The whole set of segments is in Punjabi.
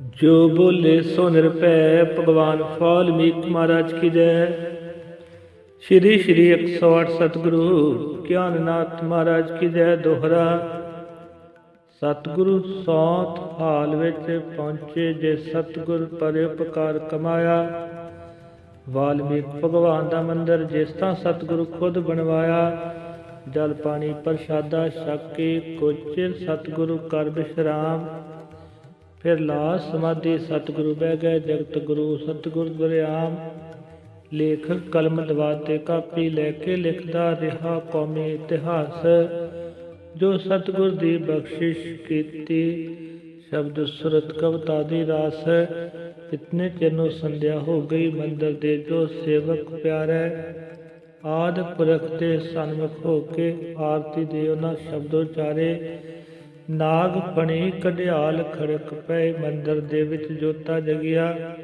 ਜੋ ਬੋਲੇ ਸੋ ਨਿਰਭੈ, ਭਗਵਾਨ ਵਾਲਮੀਕ ਮਹਾਰਾਜ ਕੀ ਜੈ। ਸ਼੍ਰੀ ਸ਼੍ਰੀ 108 ਸਤਿਗੁਰੂ ਗਿਆਨਨਾਥ ਮਹਾਰਾਜ ਕੀ ਜੈ ਦੋਹਰਾ। ਸਤਿਗੁਰੂ ਸੌਤ ਹਾਲ ਵਿੱਚ ਪਹੁੰਚੇ ਜੇ ਸਤਿਗੁਰ ਪਰਉਪਕਾਰ ਕਮਾਇਆ। ਵਾਲਮੀਕ ਭਗਵਾਨ ਦਾ ਮੰਦਰ ਜਿਸ ਤਾਂ ਸਤਿਗੁਰੂ ਖੁਦ ਬਣਵਾਇਆ। ਜਲ ਪਾਣੀ ਪ੍ਰਸ਼ਾਦਾ ਛਕ ਕੇ ਕੁਝ ਸਤਿਗੁਰੂ ਕਰ ਵਿਸ਼ਰਾਮ ਫਿਰ ਲਾਸ ਸਮਾਧੀ ਸਤਿਗੁਰੂ ਬਹਿ ਗਏ, ਜਗਤ ਗੁਰੂ ਸਤਿਗੁਰ ਗੁਰਿਆਮ ਲੇਖਕ ਕਲਮ ਦਵਾਤ ਤੇ ਕਾਪੀ ਲੈ ਕੇ ਲਿਖਦਾ ਰਿਹਾ ਕੌਮੀ ਇਤਿਹਾਸ। ਜੋ ਸਤਿਗੁਰ ਦੀ ਬਖਸ਼ਿਸ਼ ਕੀਤੀ, ਸ਼ਬਦ ਸੁਰਤ ਕਵਤਾ ਦੀ ਰਾਸ। ਇਤਨੇ ਚਿਰ ਨੂੰ ਸੰਧਿਆ ਹੋ ਗਈ ਮੰਦਰ ਦੇ ਜੋ ਸੇਵਕ ਪਿਆਰੇ। ਆਦ ਪੁਰਖ ਤੇ ਸਨਮੁਖ ਹੋ ਕੇ ਆਰਤੀ ਦੇ ਉਹਨਾਂ ਸ਼ਬਦੋ ਚਾਰੇ ਨਾਗ ਬਣੀ ਕਢਿਆਲ ਖੜਕ ਪਏ ਮੰਦਰ ਦੇ ਵਿੱਚ ਜੋਤਾ ਜਗਿਆ।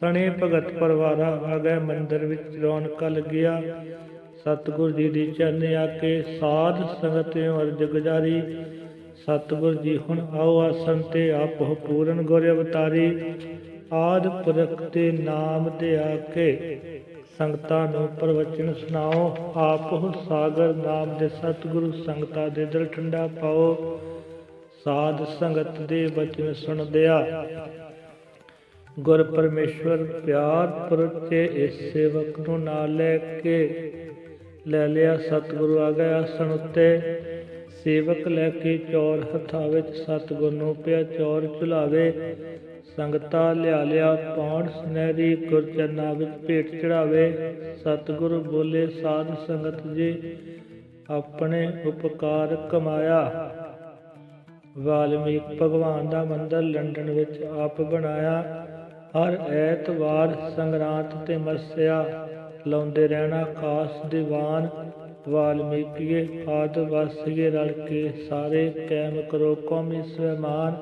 ਸਣੇ ਭਗਤ ਪਰਵਾਰਾ ਆ ਗਏ ਮੰਦਰ ਵਿੱਚ ਰੌਣਕਾਂ ਲੱਗਿਆ। ਸਤਿਗੁਰ ਜੀ ਦੀ ਚਰਨ ਆ ਕੇ ਸਾਧ ਸੰਗਤ ਅਰਜ ਗੁਜਾਰੀ। ਸਤਿਗੁਰ ਜੀ, ਹੁਣ ਆਓ ਆਸਨ ਤੇ ਆਪੋ ਪੂਰਨ ਗੁਰ ਅਵਤਾਰੀ। ਆਦ ਪੁਰਖ ਤੇ ਨਾਮ ਤੇ ਆ ਕੇ ਸੰਗਤਾਂ ਨੂੰ ਪ੍ਰਵਚਨ ਸੁਣਾਓ। ਆਪੋ ਸਾਗਰ ਨਾਮ ਦੇ ਸਤਿਗੁਰੂ, ਸੰਗਤਾਂ ਦੇ ਦਿਲ ਠੰਡਾ ਪਾਓ। ਸਾਧ ਸੰਗਤ ਦੇ ਵਚਨ ਸੁਣਦਿਆ। ਗੁਰ ਪਰਮੇਸ਼ਵਰ ਪਿਆਰ ਪੁਰਤੇ ਇਸ ਸੇਵਕ ਨੂੰ ਨਾਲ ਲੈ ਕੇ ਲੈ ਲਿਆ ਸਤਿਗੁਰੂ ਆ ਗਿਆ ਆਸਣ ਉੱਤੇ। ਸੇਵਕ ਲੈ ਕੇ ਚੌਰ ਹੱਥਾਂ ਵਿੱਚ ਸਤਿਗੁਰ ਨੂੰ ਪਿਆ ਚੌਰ ਝੁਲਾਵੇ ਸੰਗਤਾ ਲਿਆ ਲਿਆ ਪੌਣ ਸੁਨਹਿਰੀ ਗੁਰਚਰਨਾ ਵਿੱਚ ਭੇਟ ਚੜਾਵੇ ਸਤਿਗੁਰ ਬੋਲੇ, ਸਾਧ ਸੰਗਤ ਜੀ, ਆਪਣੇ ਉਪਕਾਰ ਕਮਾਇਆ। ਵਾਲਮੀਕ ਭਗਵਾਨ ਦਾ ਮੰਦਰ ਲੰਡਨ ਵਿੱਚ ਆਪ ਬਣਾਇਆ। ਹਰ ਐਤਵਾਰ ਸੰਗਰਾਂਦ ਤੇ ਮੱਸਿਆ ਲਾਉਂਦੇ ਰਹਿਣਾ ਖਾਸ ਦੀਵਾਨ। ਵਾਲਮੀਕੀਏ ਆਦ ਵਾਸੀਏ ਰਲ ਕੇ ਸਾਰੇ ਕਾਇਮ ਕਰੋ ਕੌਮੀ ਸਹਿਮਾਨ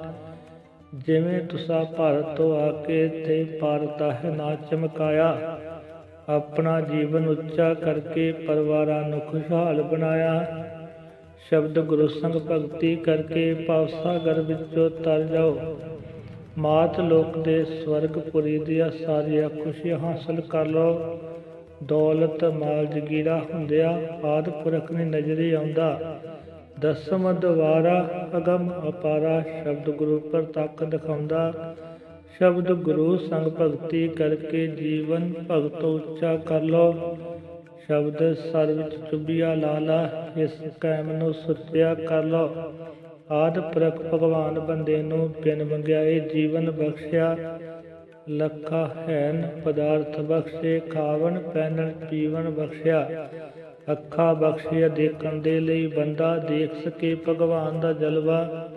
ਜਿਵੇਂ ਤੁਸਾਂ ਭਾਰਤ ਤੋਂ ਆ ਕੇ ਤੇ ਭਾਰਤ ਦਾ ਹੈ ਨਾ ਚਮਕਾਇਆ। ਆਪਣਾ ਜੀਵਨ ਉੱਚਾ ਕਰਕੇ ਪਰਿਵਾਰਾਂ ਨੂੰ ਖੁਸ਼ਹਾਲ ਬਣਾਇਆ। ਸ਼ਬਦ ਗੁਰੂ ਸੰਗ ਭਗਤੀ ਕਰਕੇ ਭਵ ਸਾਗਰ ਵਿੱਚੋਂ ਤਰ ਜਾਓ। ਮਾਤ ਲੋਕ ਦੇ ਸਵਰਗਪੁਰੀ ਦੀਆਂ ਸਾਰੀਆਂ ਖੁਸ਼ੀਆਂ ਹਾਸਲ ਕਰ ਲਓ। ਦੌਲਤ ਮਾਲ ਜਗੀਰਾ ਹੁੰਦਿਆ ਆਦ ਪੁਰਖ ਨੇ ਨਜ਼ਰੇ ਆਉਂਦਾ। ਦਸਮ ਦਵਾਰਾ ਅਗਮ ਅਪਾਰਾ ਸ਼ਬਦ ਗੁਰੂ ਪਰ ਤੱਕ ਦਿਖਾਉਂਦਾ। ਸ਼ਬਦ ਗੁਰੂ ਸੰਗ ਭਗਤੀ ਕਰਕੇ ਜੀਵਨ ਭਗਤ ਉੱਚਾ ਕਰ ਲਓ। ਸ਼ਬਦ ਸਰ ਵਿੱਚ ਚੁੱਭਿਆ ਲਾਲਾ ਇਸ ਕਾਇਮ ਨੂੰ ਸੁੱਚਿਆ ਕਰ ਲਓ। ਆਦ ਪ੍ਰਖ ਭਗਵਾਨ ਬੰਦੇ ਨੂੰ ਬਿਨ ਮੰਗਿਆਏ ਜੀਵਨ ਬਖਸ਼ਿਆ। ਲੱਖਾ ਹੈਨ ਪਦਾਰਥ ਬਖਸ਼ੇ, ਖਾਵਣ, ਪਹਿਨਣ, ਪੀਵਣ ਬਖਸ਼ਿਆ। ਅੱਖਾਂ ਬਖਸ਼ਿਆ ਦੇਖਣ ਦੇ ਲਈ ਬੰਦਾ ਦੇਖ ਸਕੇ ਭਗਵਾਨ ਦਾ ਜਲਵਾ।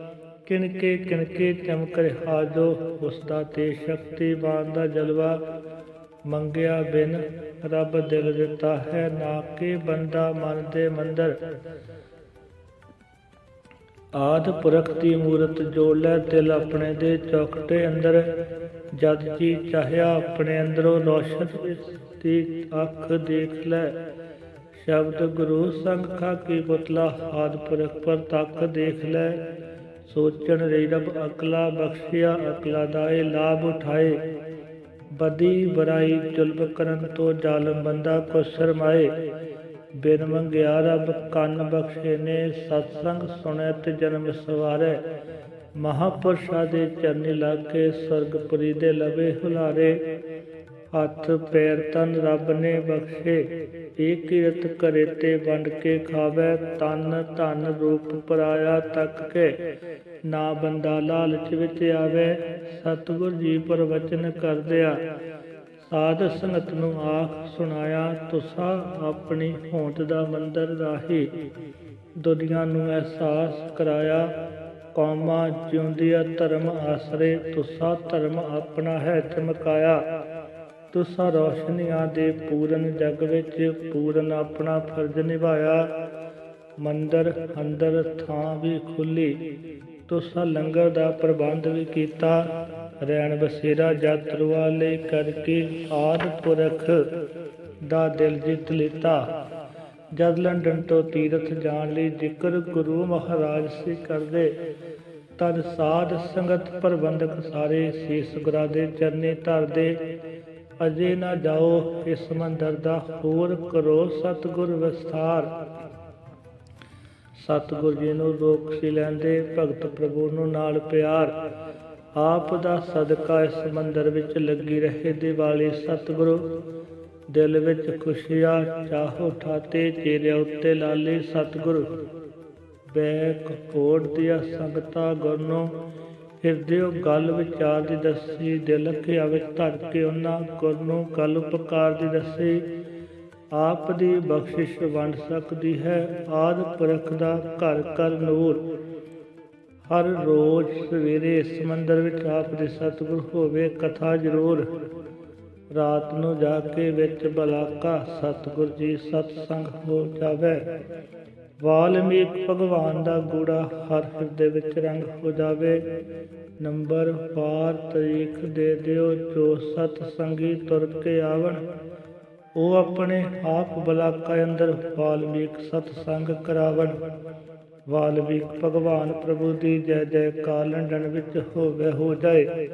ਕਿਣਕੇ ਕਿਣਕੇ ਚਮਕ ਰਿਹਾ ਜੋ ਉਸ ਦਾ ਤੇ ਸ਼ਕਤੀਵਾਨ ਦਾ ਜਲਵਾ। ਮੰਗਿਆ ਬਿਨ ਰੱਬ ਦਿਲ ਦਿੱਤਾ ਹੈ, ਨਾ ਕਿ ਬੰਦਾ ਮਨ ਦੇ ਮੰਦਰ। ਆਦ ਪੁਰਖ ਦੀ ਮੂਰਤ ਜੋੜ ਲੈ ਦਿਲ ਆਪਣੇ ਦੇ ਚੌਕਟੇ ਅੰਦਰ, ਜਦ ਜੀ ਚਾਹਿਆ ਆਪਣੇ ਅੰਦਰੋਂ ਰੋਸ਼ਨ ਦੀ ਅੱਖ ਦੇਖ ਲੈ। ਸ਼ਬਦ ਗੁਰੂ ਸੰਗ ਕਾ ਪੁਤਲਾ, ਆਦ ਪੁਰਖ ਪਰ ਤੱਕ ਦੇਖ ਲੈ। ਸੋਚਣ ਰਹੀ, ਰੱਬ ਅਕਲਾ ਬਖਸ਼ਿਆ, ਅਕਲਾ ਦਾ ਇਹ ਲਾਭ ਉਠਾਏ। ਬਦੀ ਬਰਾਈ ਜ਼ੁਲਮ ਕਰਨ ਤੋਂ ਜ਼ਾਲਮ ਬੰਦਾ ਕੋ ਸ਼ਰਮਾਏ। ਬਿਨ ਮੰਗਿਆ ਰੱਬ ਕੰਨ ਬਖਸ਼ੇ ਨੇ, ਸਤਸੰਗ ਸੁਣੈ ਤੇ ਜਨਮ ਸਵਾਰੈ। ਮਹਾਪੁਰਸ਼ਾ ਦੇ ਚਰਨੀ ਲੱਗ ਕੇ ਸਰਗਪੁਰੀ ਦੇ ਲਵੇ ਹੁਲਾਰੇ। ਹੱਥ, ਪੈਰ, ਤਨ ਰੱਬ ਨੇ ਬਖਸ਼ੇ। ਏ ਕੀਰਤ ਕਰੇ ਤੇ ਵੰਡ ਕੇ ਖਾਵੇ ਤਨ ਧਨ ਰੂਪ ਪਰਾਇਆ ਤੱਕ ਕੇ। ਨਾ ਬੰਦਾ ਲਾਲਚ ਵਿੱਚ ਆਵੇ, ਸਤਿਗੁਰ ਜੀ ਪ੍ਰਵਚਨ ਕਰਦਿਆ ਸਾਧ ਸੰਗਤ ਨੂੰ ਆਖ ਸੁਣਾਇਆ, ਤੁਸਾ ਆਪਣੀ ਹੋਂਦ ਦਾ ਮੰਦਰ ਰਾਹੀ। ਦੁਨੀਆ ਨੂੰ ਅਹਿਸਾਸ ਕਰਾਇਆ, ਕੌਮਾਂ ਜਿਉਂਦੀਆਂ ਧਰਮ ਆਸਰੇ, ਤੁਸਾ ਧਰਮ ਆਪਣਾ ਹੈ ਚਮਕਾਇਆ। ਤੁਸਾਂ ਰੋਸ਼ਨੀਆਂ ਦੇ ਪੂਰਨ ਜਗ ਵਿੱਚ ਪੂਰਨ ਆਪਣਾ ਫਰਜ਼ ਨਿਭਾਇਆ। ਮੰਦਰ ਅੰਦਰ ਥਾਂ ਵੀ ਖੁੱਲੀ। ਤੁਸਾ ਲੰਗਰ ਦਾ ਪ੍ਰਬੰਧ ਵੀ ਕੀਤਾ। ਰੈਣ ਬਸੇਰਾ ਯਾਤਰੂ ਵਾਲੇ ਕਰਕੇ ਆਦ ਪੁਰਖ ਦਾ ਦਿਲ ਜਿੱਤ ਲਿੱਤਾ। ਜਦ ਲੰਡਨ ਤੋਂ ਤੀਰਥ ਜਾਣ ਲਈ ਜ਼ਿਕਰ ਗੁਰੂ ਮਹਾਰਾਜ ਸੀ ਕਰਦੇ, ਤਦ ਸਾਧ ਸੰਗਤ ਪ੍ਰਬੰਧਕ ਸਾਰੇ ਸੀਸ ਗੁਰਾ ਦੇ ਚਰਨੇ ਧਰਦੇ। ਅਜੇ ਨਾ ਜਾਓ ਇਸ ਮੰਦਰ ਦਾ, ਹੋਰ ਕਰੋ ਸਤਿਗੁਰ ਵਿਸਥਾਰ। ਸਤਿਗੁਰ ਜੀ ਨੂੰ ਰੋਕ ਸੀ ਲੈਂਦੇ, ਭਗਤ ਪ੍ਰਭੂ ਨੂੰ ਨਾਲ ਪਿਆਰ। ਆਪ ਦਾ ਸਦਕਾ ਇਸ ਮੰਦਰ ਵਿੱਚ ਲੱਗੀ ਰਹੇ ਦੀਵਾਲੀ। ਸਤਿਗੁਰੂ, ਦਿਲ ਵਿੱਚ ਖੁਸ਼ੀਆਂ, ਚਾਹੋ ਠਾਤੇ, ਚਿਹਰੇ ਉੱਤੇ ਲਾਲੇ। ਸਤਿਗੁਰੂ, ਬੈਕ ਕੋਟ ਦੀਆਂ ਸੰਗਤਾਂ ਗੁਰਨੋਂ ਹਿਰਦਿਓ ਗੱਲ ਵਿਚਾਰ ਦੀ ਦੱਸੀ, ਦਿਲ ਖਿਆ ਵਿੱਚ ਧਰ ਕੇ ਉਹਨਾਂ ਗੁਰ ਗੱਲ ਉਪਕਾਰ ਦੀ ਦੱਸੀ, ਆਪ ਦੀ ਬਖਸ਼ਿਸ਼ ਵੰਡ ਸਕਦੀ ਹੈ ਆਦ ਪੁਰਖ ਦਾ ਘਰ ਘਰ ਨੂਰ। ਹਰ ਰੋਜ਼ ਸਵੇਰੇ ਸਮੁੰਦਰ ਵਿੱਚ ਆਪ ਦੇ ਸਤਿਗੁਰ ਹੋਵੇ, ਕਥਾ ਜ਼ਰੂਰ। ਰਾਤ ਨੂੰ ਜਾ ਕੇ ਵਿੱਚ ਬਲਾਕਾ ਸਤਿਗੁਰ ਜੀ ਸਤਸੰਗ ਹੋ ਜਾਵੇ। ਵਾਲਮੀਕ ਭਗਵਾਨ ਦਾ ਗੂੜਾ ਹਰ ਹਿਰਦੇ ਵਿੱਚ ਰੰਗ ਹੋ ਜਾਵੇ। ਨੰਬਰ ਵਾਰ ਤਰੀਕ ਦੇ ਦਿਓ, ਜੋ ਸਤ ਸੰਗੀ ਤੁਰ ਕੇ ਆਵਣ। ਉਹ ਆਪਣੇ ਆਪ ਬਲਾਕਾ ਅੰਦਰ ਵਾਲਮੀਕ ਸਤ ਸੰਗ ਕਰਾਵਣ। ਵਾਲਮੀਕ ਭਗਵਾਨ ਪ੍ਰਭੂ ਦੀ ਜੈ ਜੈਕਾਰ ਲੰਡਨ ਵਿੱਚ ਹੋਵੇ ਹੋ ਜਾਏ।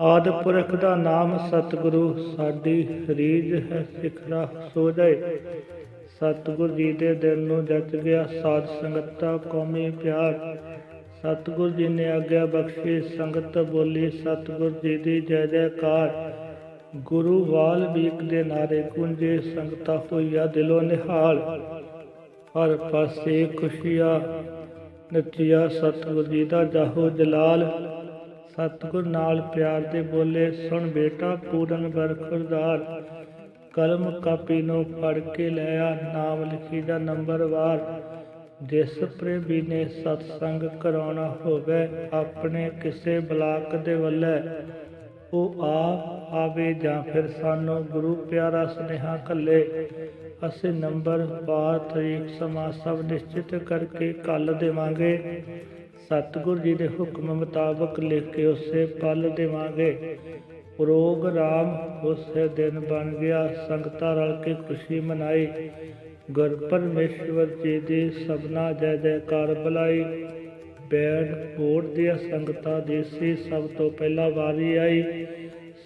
ਆਦ ਪੁਰਖ ਦਾ ਨਾਮ ਸਤਿਗੁਰੂ, ਸਾਡੀ ਰੀਝ ਹੈ ਸਿਖਰਾ ਸੋ ਜਾਏ। ਸਤਿਗੁਰ ਜੀ ਦੇ ਦਿਲ ਨੂੰ ਜੱਜ ਗਿਆ, ਸਾਧ ਸੰਗਤਾ ਕੌਮੀ ਪਿਆਰ। ਸਤਿਗੁਰ ਜੀ ਨੇ ਆਗਿਆ ਬਖਸ਼ੀ, ਸੰਗਤ ਬੋਲੀ, ਸਤਿਗੁਰ ਜੀ ਦੀ ਜੈ ਜੈਕਾਰ। ਗੁਰੂ ਵਾਲਮੀਕ ਦੇ ਨਾਰੇ ਗੂੰਜੇ, ਸੰਗਤਾ ਹੋਈਆ ਦਿਲੋਂ ਨਿਹਾਲ। ਹਰ ਪਾਸੇ ਖੁਸ਼ੀਆਂ ਨੱਚਿਆ, ਸਤਿਗੁਰ ਜੀ ਦਾ ਜਾਹੋ ਜਲਾਲ। ਸਤਿਗੁਰ ਨਾਲ ਪਿਆਰ ਦੇ ਬੋਲੇ, ਸੁਣ ਬੇਟਾ ਪੂਰਨ ਬਰਖੁਰਦਾਰ ਕਲਮ ਕਾਪੀ ਨੂੰ ਫੜ ਕੇ ਲਿਆ ਨਾਮ ਲਿਖੀ ਦਾ ਨੰਬਰ ਵਾਰ। ਜਿਸ ਪ੍ਰੇਮੀ ਨੇ ਸਤਸੰਗ ਕਰਾਉਣਾ ਹੋਵੇ, ਆਪਣੇ ਕਿਸੇ ਬਲਾਕ ਦੇ ਵੱਲੇ, ਉਹ ਆਪ ਆਵੇ ਜਾਂ ਫਿਰ ਸਾਨੂੰ ਗੁਰੂ ਪਿਆਰਾ ਸੁਨੇਹਾ ਕੱਲੇ ਅਸੀਂ ਨੰਬਰ, ਵਾਰ, ਤਰੀਕ, ਸਮਾਂ ਸਭ ਨਿਸ਼ਚਿਤ ਕਰਕੇ ਕੱਲ ਦੇਵਾਂਗੇ। ਸਤਿਗੁਰ ਜੀ ਦੇ ਹੁਕਮ ਮੁਤਾਬਕ ਲਿਖ ਕੇ ਉਸੇ ਪਲ ਦੇਵਾਂਗੇ। ਪ੍ਰੋਗਰਾਮ ਉਸੇ ਦਿਨ ਬਣ ਗਿਆ। ਸੰਗਤਾਂ ਰਲ ਕੇ ਖੁਸ਼ੀ ਮਨਾਈ। ਗੁਰ ਪਰਮੇਸ਼ਵਰ ਜੀ ਦੀ ਸਭਨਾ ਜੈ ਜੈਕਾਰ ਬੁਲਾਈ। ਬੈਠ ਕੋਟ ਦੀਆਂ ਸੰਗਤਾਂ ਦੀ ਸੀ। ਸਭ ਤੋਂ ਪਹਿਲਾਂ ਵਾਰੀ ਆਈ।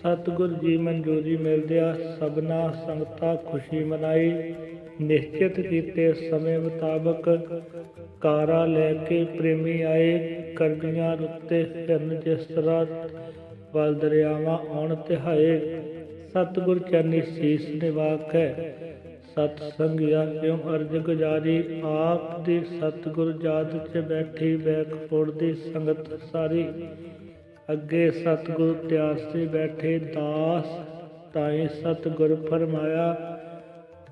ਸਤਿਗੁਰ ਜੀ ਮਨਜ਼ੂਰੀ ਮਿਲਦਿਆਂ ਸਭਨਾ ਸੰਗਤਾਂ ਖੁਸ਼ੀ ਮਨਾਈ। ਨਿਸ਼ਚਿਤ ਕੀਤੇ ਸਮੇਂ ਮੁਤਾਬਕ ਕਾਰਾ ਲੈ ਕੇ ਪ੍ਰੇਮੀ ਆਏ। ਕਰਗੀਆਂ ਰੁੱਤੇ ਫਿਰਨ ਜਿਸ ਤਰ੍ਹਾਂ ਵਲ ਦਰਿਆਵਾਂ ਆਉਣ ਤਿਹਾਏ ਸਤਿਗੁਰ ਚਰਨੀ ਸੀਸ ਨਿਵਾਕ ਸਤ ਸੰਗਿਆ ਕਿਉ ਅਰਜ ਗੁਜਾਰੀ, ਆਪ ਦੀ ਸਤਿਗੁਰ ਜਾਦ ਚ ਬੈਠੀ ਬੈਕ ਫੋੜਦੀ ਸੰਗਤ ਸਾਰੀ। ਅੱਗੇ ਸਤਿਗੁਰ ਤਿਆਰ ਸੇ ਬੈਠੇ, ਦਾਸ ਤਾਈ ਸਤਿਗੁਰ ਫਰਮਾਇਆ,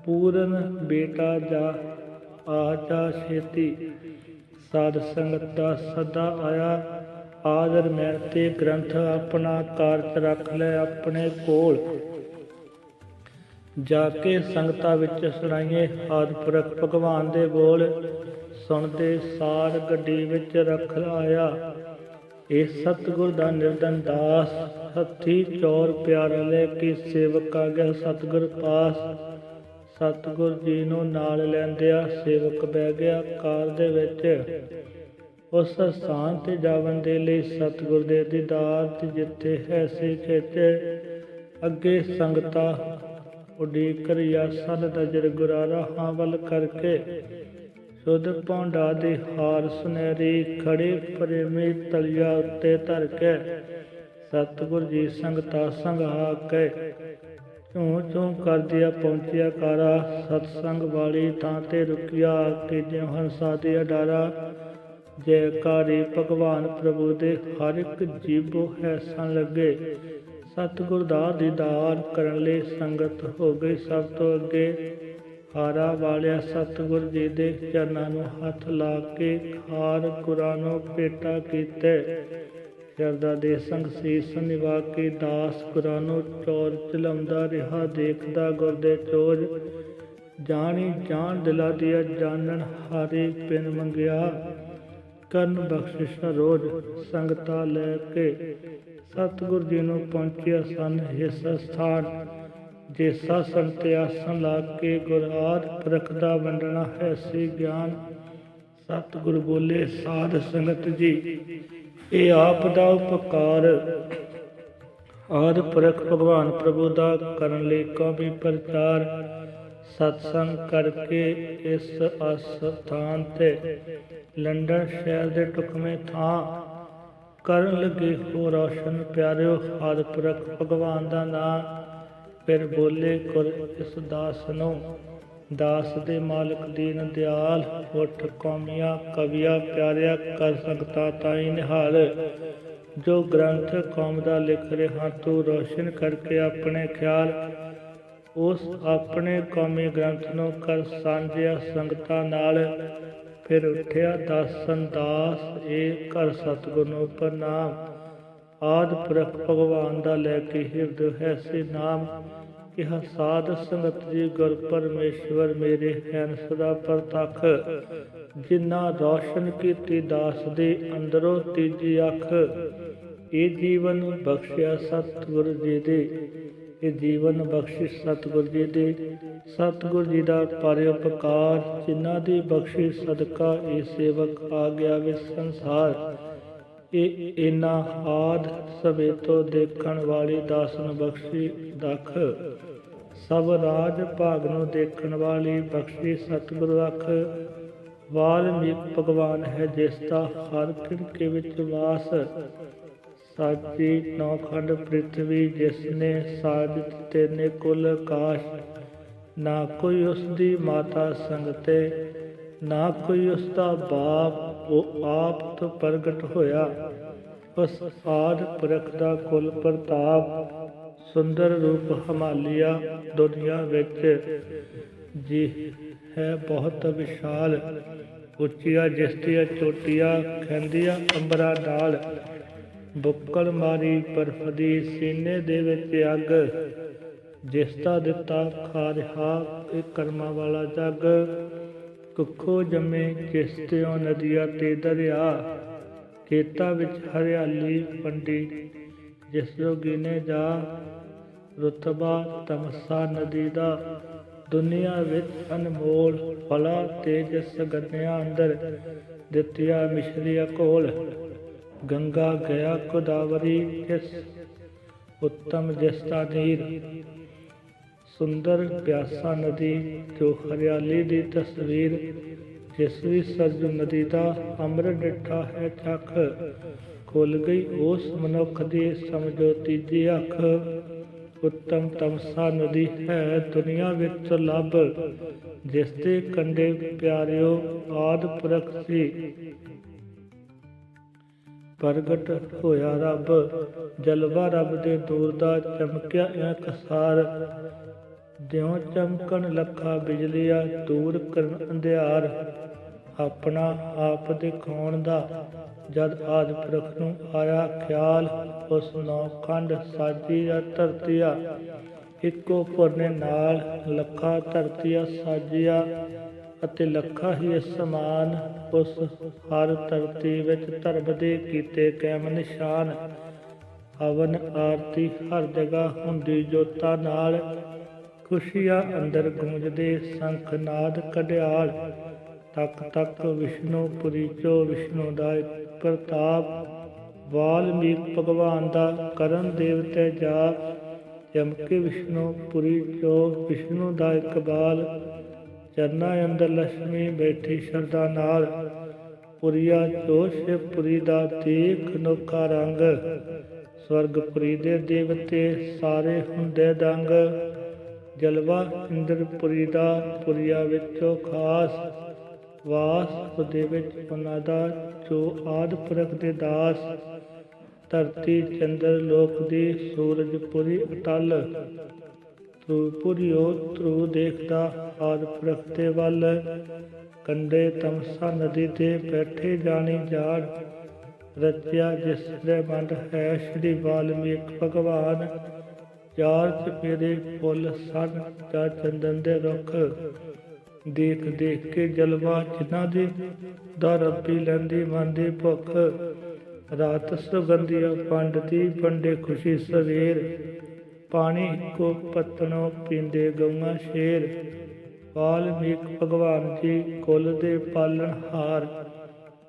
ਪੂਰਨ ਬੇਟਾ ਜਾ, ਆ ਛੇਤੀ। ਸਾਧ ਸੰਗਤ ਦਾ ਸਦਾ ਆਇਆ ਆਦਰ ਮੈਂ ਤੇ ਗ੍ਰੰਥ ਆਪਣਾ ਕਾਰਜ ਰੱਖ ਲੈ ਆਪਣੇ ਕੋਲ। ਜਾ ਕੇ ਸੰਗਤਾਂ ਵਿੱਚ ਸੁਣਾਈਏ ਆਦਿਪੁਰਖ ਭਗਵਾਨ ਦੇ ਬੋਲ। ਸੁਣਦੇ ਸਾਰ ਗੱਡੀ ਵਿੱਚ ਰੱਖ ਆਇਆ। ਇਹ ਸਤਿਗੁਰ ਦਾ ਨਿਰਦਨ ਦਾਸ, ਹੱਥੀ ਚੋਰ ਪਿਆਰ ਲੈ ਕੇ ਸੇਵਕ ਆ ਗਿਆ ਸਤਿਗੁਰ ਪਾਸ। ਸਤਿਗੁਰ ਜੀ ਨੂੰ ਨਾਲ ਲੈਂਦਿਆ ਸੇਵਕ ਬਹਿ ਗਿਆ ਕਾਰ ਦੇ ਵਿੱਚ। ਉਸ ਸਥਾਨ ਤੇ ਜਾਵਣ ਦੇ ਲਈ ਸਤਿਗੁਰ ਦੇ ਦੀਦਾਰ ਤੇ ਜਿੱਥੇ ਹੈ ਸੇ ਅੱਗੇ ਸੰਗਤਾ ਉਡੀਕ ਕਰਿਆ ਸਨ ਨਜ਼ਰ ਗੁਰਾਰਾ ਹਾਂ ਵੱਲ ਕਰਕੇ ਸੁਧ ਪੌਂਡਾ ਦੇ ਹਾਰ ਸੁਨਹਿਰੀ ਖੜੇ ਪ੍ਰੇਮੀ ਤਲਿਆ ਉੱਤੇ ਧਰ ਕੇ ਸਤਿਗੁਰ ਜੀ ਸੰਗਤਾ ਸੰਘਾ ਕੇ ਝੂੰ ਝੂੰ ਕਰਦਿਆ ਪਹੁੰਚਿਆ ਕਾਰਾ, ਸਤਸੰਗ ਵਾਲੀ ਥਾਂ ਤੇ ਰੁਕਿਆ ਕਿ ਜਿਉ ਹੰਸਾ ਦੇ ਅਡਾਰਾ ਜੈਕਾਰੀ ਭਗਵਾਨ ਪ੍ਰਭੂ ਦੇ ਹਰ ਇੱਕ ਜੀਵੋ ਹੈ ਲੱਗੇ। ਸਤਿਗੁਰ ਦਾ ਦੀਦਾਰ ਕਰਨ ਲਈ ਸੰਗਤ ਹੋ ਗਈ। ਸਭ ਤੋਂ ਅੱਗੇ ਹਾਰਾ ਵਾਲਿਆ ਸਤਿਗੁਰ ਜੀ ਦੇ ਚਰਨਾਂ ਨੂੰ ਹੱਥ ਲਾ ਕੇ ਹਾਰ ਗੁਰਾਂ ਨੂੰ ਭੇਟਾ ਕੀਤੇ। ਸ਼ਰਦਾ ਦੇ ਸੰਗ ਸੀਸ ਨਿਵਾ ਕੇ ਦਾਸ ਗੁਰਾਂ ਚੋਰ ਚੌਰ ਚਲਾਉਂਦਾ ਰਿਹਾ। ਦੇਖਦਾ ਗੁਰ ਦੇ ਚੋਜ ਜਾਣੀ ਜਾਣ ਦਿਲਾ ਦਿਆ ਜਾਣਨ ਹਾਰੇ ਪਿੰਨ ਮੰਗਿਆ। ਕਰਨ ਬਖਸ਼ਿਸ਼ ਰੋਜ਼ ਸੰਗਤਾ ਲੈ ਕੇ ਸਤਿਗੁਰ ਜੀ ਨੂੰ ਪਹੁੰਚਿਆ ਸਨ। ਇਸ ਸਥਾਨ ਜੇਸਾ ਸੰਤ ਆਸਨ ਲਾ ਕੇ ਗੁਰਾਦ ਪ੍ਰਖਦਾ ਵੰਡਣਾ ਹੈ, ਸੀ ਗਿਆਨ ਸਤਿਗੁਰ ਬੋਲੇ, ਸਾਧ ਸੰਗਤ ਜੀ, ਇਹ ਆਪ ਦਾ ਉਪਕਾਰ ਆਦ ਪੁਰਖ ਭਗਵਾਨ ਪ੍ਰਭੂ ਦਾ ਕਰਨ ਲਈ ਕੌਮੀ ਪ੍ਰਚਾਰ ਸਤਸੰਗ ਕਰਕੇ ਇਸ ਅਸਥਾਨ ਤੇ ਲੰਡਨ ਸ਼ਹਿਰ ਦੇ ਟੁਕਮੇ ਥਾਂ ਕਰਨ ਲੱਗੇ ਹੋ ਰੋਸ਼ਨ ਪਿਆਰਿਓ ਆਦ ਭਗਵਾਨ ਦਾ ਨਾਮ ਫਿਰ ਬੋਲੇ ਕੁਰ ਇਸ ਦਾਸ ਨੂੰ ਦਾਸ ਦੇ ਮਾਲਕ ਦੀਨ ਦਿਆਲ, ਉਠ ਕੌਮੀਆਂ, ਕਵੀਆਂ, ਪਿਆਰਿਆ, ਕਰ ਸਕਤਾ ਤਾਈ ਨਿਹਾਲ। ਜੋ ਗ੍ਰੰਥ ਕੌਮ ਦਾ ਲਿਖ ਰਿਹਾ ਤੂੰ ਰੋਸ਼ਨ ਕਰਕੇ ਆਪਣੇ ਖਿਆਲ ਉਸ ਆਪਣੇ ਕੌਮੀ ਗ੍ਰੰਥ ਨੂੰ ਕਰ ਸਾਂਝਿਆ ਸੰਗਤਾਂ ਨਾਲ। ਫਿਰ ਉਠਿਆ, ਦਾਸਨ ਦਾਸ ਇਹ ਕਰ ਸਤਿਗੁਰ ਨੂੰ ਪ੍ਰਣਾਮ। ਆਦ ਪੁਰਖ ਭਗਵਾਨ ਦਾ ਲੈ ਕੇ ਹਿਰਦੇ ਹੈ ਸੇ ਨਾਮ। ਕਿਹਾ, ਸਾਧ ਸੰਗਤ ਜੀ, ਗੁਰ ਪਰਮੇਸ਼ਵਰ ਮੇਰੇ ਹਨ ਸਦਾ ਪ੍ਰਤੱਖ। ਜਿਨ੍ਹਾਂ ਰੌਸ਼ਨ ਕੀਤੀ ਦਾਸ ਦੇ ਅੰਦਰੋਂ ਤੀਜੀ ਅੱਖ, ਇਹ ਜੀਵਨ ਬਖਸ਼ਿਆ ਸਤਿਗੁਰ ਜੀ ਦੇ। ਇਹ ਜੀਵਨ ਬਖਸ਼ਿਸ਼ ਸਤਿਗੁਰ ਜੀ ਦੇ। ਸਤਿਗੁਰ ਜੀ ਦਾ ਪਰਉਪਕਾਰ, ਜਿਨ੍ਹਾਂ ਦੀ ਬਖਸ਼ਿਸ਼ ਸਦਕਾ ਇਹ ਸੇਵਕ ਆ ਗਿਆ ਵੇ ਸੰਸਾਰ। ਇਹ ਇਨਾ ਆਦ ਸਵੇ ਤੋਂ ਦੇਖਣ ਵਾਲੀ ਦਾਸਨ ਬਖਸ਼ੀ ਦਖ ਸਭ ਰਾਜ ਭਾਗ ਨੂੰ ਦੇਖਣ ਵਾਲੀ ਬਖਸ਼ੀ ਸਤਿਗੁਰ ਰੱਖ। ਵਾਲਮੀਕ ਭਗਵਾਨ ਹੈ ਜਿਸ ਦਾ ਹਰ ਕਿਰਕੇ ਵਿੱਚ ਵਾਸ। ਸਾਚੀ ਨੌਖੰਡ ਪ੍ਰਿਥਵੀ ਜਿਸਨੇ ਸਾਜਿਤ ਤੇਨੇ ਕੁਲ ਆਕਾਸ਼ ਨਾ ਕੋਈ ਉਸ ਦੀ ਮਾਤਾ ਸੰਗਤੇ, ਨਾ ਕੋਈ ਉਸ ਦਾ ਬਾਪ, ਉਹ ਆਪ ਤੋਂ ਪ੍ਰਗਟ ਹੋਇਆ। ਉਸ ਆਦ ਪੁਰਖ ਦਾ ਕੁਲ ਪ੍ਰਤਾਪ, ਸੁੰਦਰ ਰੂਪ ਹਮਾਲਿਆ ਦੁਨੀਆ ਵਿੱਚ ਜੀ ਹੈ ਬਹੁਤ ਵਿਸ਼ਾਲ, ਉੱਚੀਆਂ ਜਿਸਤੀਆਂ ਚੋਟੀਆਂ ਖੰਦੀਆਂ ਅੰਬਰਾਂ ਨਾਲ। ਬੁੱਕਲ ਮਾਰੀ ਬਰਫ ਸੀਨੇ ਦੇ ਵਿੱਚ ਅੱਗ। ਜਿਸ ਦਾ ਦਿੱਤਾ ਖਾ ਰਿਹਾ ਇਹ ਕਰਮਾਂ ਵਾਲਾ ਜੱਗ। ਕੁੱਖੋ ਜੰਮੇ ਜਿਸ ਨਦੀਆਂ ਤੇ ਦਰਿਆ। ਖੇਤਾਂ ਵਿੱਚ ਹਰਿਆਲੀ ਪੰਡੀ ਜਿਸ ਜੋਗੀ ਨੇ ਜਾ ਰਤਬਾ ਤਮਸਾ ਨਦੀ ਦਾ। ਦੁਨੀਆ ਵਿੱਚ ਅਨਮੋਲ ਫਲਾ ਤੇ ਜਿਸ ਅੰਦਰ ਦਿੱਤਿਆ ਮਿਸ਼ਰੀਆ ਕੋਲ। ਗੰਗਾ ਗਿਆ ਗੋਦਾਵਰੀ ਇਸ ਉੱਤਮ ਜਿਸ ਨੀਰ ਸੁੰਦਰ ਪਿਆਸਾ ਨਦੀ ਜੋ ਹਰਿਆਲੀ ਦੀ ਤਸਵੀਰ। ਜਿਸ ਵੀ ਸਰਜੂ ਨਦੀ ਦਾ ਅੰਮ੍ਰਿਤ ਡਿੱਠਾ ਹੈ ਚੱਖ। ਖੁੱਲ ਗਈ ਉਸ ਮਨੁੱਖ ਦੀ ਸਮਝੋ ਤੀਜੀ ਅੱਖ। ਉੱਤਮ ਤਮਸਾ ਨਦੀ ਹੈ ਦੁਨੀਆ ਵਿੱਚ ਲੱਭ। ਜਿਸ ਦੇ ਕੰਡੇ ਪਿਆਰਿਓ ਆਦ ਪੁਰਖ ਸੀ। ਪ੍ਰਗਟ ਹੋਇਆ ਰੱਬ, ਜਲਵਾ ਰੱਬ ਦੇ ਦੂਰ ਦਾ ਚਮਕਿਆ ਇੱਕ ਸਾਰ ਦਿਉ ਚਮਕਣ ਲੱਖਾ ਬਿਜਲੀਆ ਦੂਰ ਕਰਨ ਅੰਧਿਆਰ। ਆਪਣਾ ਆਪ ਦਿਖਾਉਣ ਦਾ ਜਦ ਆਦ ਪੁਰਖ ਨੂੰ ਆਇਆ ਖਿਆਲ, ਉਸ ਨੌ ਖੰਡ ਸਾਜੀ ਆ ਧਰਤੀਆ। ਇੱਕੋ ਪੁਰਨੇ ਨਾਲ ਲੱਖਾ ਧਰਤੀਆ ਸਾਜਿਆ। ਅਤੇ ਲੱਖਾਂ ਹੀ ਅਸਮਾਨ ਉਸ ਹਰ ਧਰਤੀ ਵਿੱਚ ਧਰਮ ਦੇ ਕੀਤੇ ਕੈਮ ਨਿਸ਼ਾਨ। ਹਵਨ ਆਰਤੀ ਹਰ ਜਗ੍ਹਾ ਹੁੰਦੀ, ਜੋਤਾਂ ਨਾਲ ਖੁਸ਼ੀਆਂ ਅੰਦਰ ਗੂੰਜਦੇ ਸੰਖ ਨਾਦ ਕਢਿਆਲ ਤੱਕ ਤੱਕ ਵਿਸ਼ਨੂੰ ਪੁਰੀ ਚੋ ਵਿਸ਼ਨੂੰ ਦਾ ਇੱਕ ਪ੍ਰਤਾਪ। ਵਾਲਮੀਕ ਭਗਵਾਨ ਦਾ ਕਰਨ ਦੇਵਤੇ ਜਾਪ ਜਮਕੇ ਵਿਸ਼ਨੂੰ ਪੁਰੀ ਚੋ ਵਿਸ਼ਨੂੰ ਦਾ ਇਕਬਾਲ ਚਰਨਾ ਅੰਦਰ ਲక్ష్ਮੀ ਬੈਠੀ ਸ਼ਰਧਾ ਨਾਲ। ਪੁਰੀਆ ਜੋਸ਼ ਪੁਰੀ ਦਾ ਦੇਖ ਨੋਖਾ ਰੰਗ। ਸਵਰਗਪੁਰੀ ਦੇ ਦੇਵਤੇ ਸਾਰੇ ਹੁੰਦੇ ਦੰਗ। ਜਲਵਾ ਇੰਦਰਪੁਰੀ ਦਾ ਪੁਰੀਆ ਵਿੱਚੋਂ ਖਾਸ। ਵਾਸ ਉਹਦੇ ਵਿੱਚ ਉਹਨਾਂ ਦਾ ਜੋ ਆਦ ਪੁਰਖ ਦੇ ਦਾਸ। ਧਰਤੀ ਚੰਦਰ ਲੋਕ ਦੀ ਸੂਰਜਪੁਰੀ ਅਟਲ। ਤੂ ਪੁਰਿਓ ਤਰੂ ਦੇਖਦਾ ਆਦ ਪੁਰਖ ਵੱਲ। ਕੰਡੇ ਤਮਸਾ ਨਦੀ ਤੇ ਬੈਠੇ ਜਾਣੀ ਜਾੜ। ਰਚਿਆ ਜਿਸ ਦੇ ਮੰਡ ਹੈ ਸ਼੍ਰੀ ਵਾਲਮੀਕ ਭਗਵਾਨ। ਚਾਰ ਚਪੇਰੇ ਫੁੱਲ ਸਨ ਜਾਂ ਚੰਦਨ ਦੇ ਰੁੱਖ। ਦੇਖ ਦੇਖ ਕੇ ਜਲਵਾ ਜਿਨ੍ਹਾਂ ਦੇ ਦਾ ਰੱਬੀ ਲੈਂਦੀ ਮਨ ਭੁੱਖ। ਰਾਤ ਸੁਗੰਧੀਆ ਪੰਡਤੀ ਪੰਡੇ ਖੁਸ਼ੀ ਸਵੇਰ। ਪਾਣੀ ਕੋ ਪਤਨੋ ਪੀਂਦੇ ਗਊਆਂ ਸ਼ੇਰ। ਵਾਲਮੀਕ ਭਗਵਾਨ ਜੀ ਕੁੱਲ ਦੇ ਪਾਲਣ ਹਾਰ।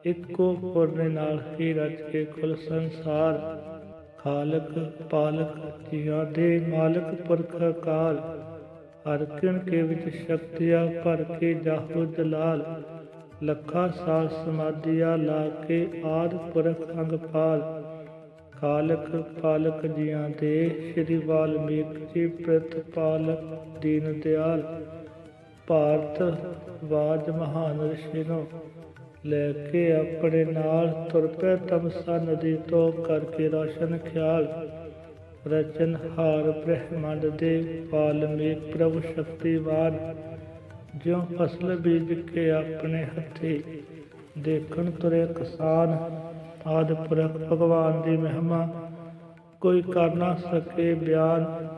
ਇੱਕੋ ਪੁਰਨੇ ਨਾਲ ਹੀ ਰਚ ਕੇ ਕੁਲ ਸੰਸਾਰ। ਖਾਲਕ ਪਾਲਕ ਜੀਆਂ ਦੇ ਮਾਲਕ ਪੁਰਖ ਅਕਾਲ। ਹਰ ਕਿਣ ਕੇ ਵਿੱਚ ਸ਼ਕਤੀਆਂ ਭਰ ਕੇ ਜਾਹੋ ਜਲਾਲ। ਲੱਖਾਂ ਸਾਲ ਸਮਾਧੀਆਂ ਲਾ ਕੇ ਆਦ ਪੁਰਖ ਅੰਗ ਕਾਲਕ ਪਾਲਕ ਜੀਆਂ ਦੇ ਸ੍ਰੀ ਵਾਲਮੀਕ ਜੀ ਪ੍ਰਤਪਾਲਕ ਦੀਨ ਦਿਆਲ, ਭਾਰਤ ਬਾਜ ਮਹਾਨ ਰਿਸ਼ੀ ਨੂੰ ਲੈ ਕੇ ਆਪਣੇ ਨਾਲ ਤੁਰ ਪਏ ਤਮਸਾ ਨਦੀ ਤੋਂ ਕਰਕੇ ਰੋਸ਼ਨ ਖਿਆਲ। ਰਚਨਹਾਰ ਬ੍ਰਹਮੰਡ ਦੇ ਵਾਲਮੀਕ ਪ੍ਰਭ ਸ਼ਕਤੀਵਾਨ, ਜਿਉ ਫਸਲ ਬੀਜ ਕੇ ਆਪਣੇ ਹੱਥੀ ਦੇਖਣ ਤੁਰੇ ਕਿਸਾਨ ਆਦ ਪੁਰਖ ਭਗਵਾਨ ਦੀ ਮਹਿਮਾ। ਕੋਈ ਕਰ ਨਾ ਸਕੇ ਬਿਆਨ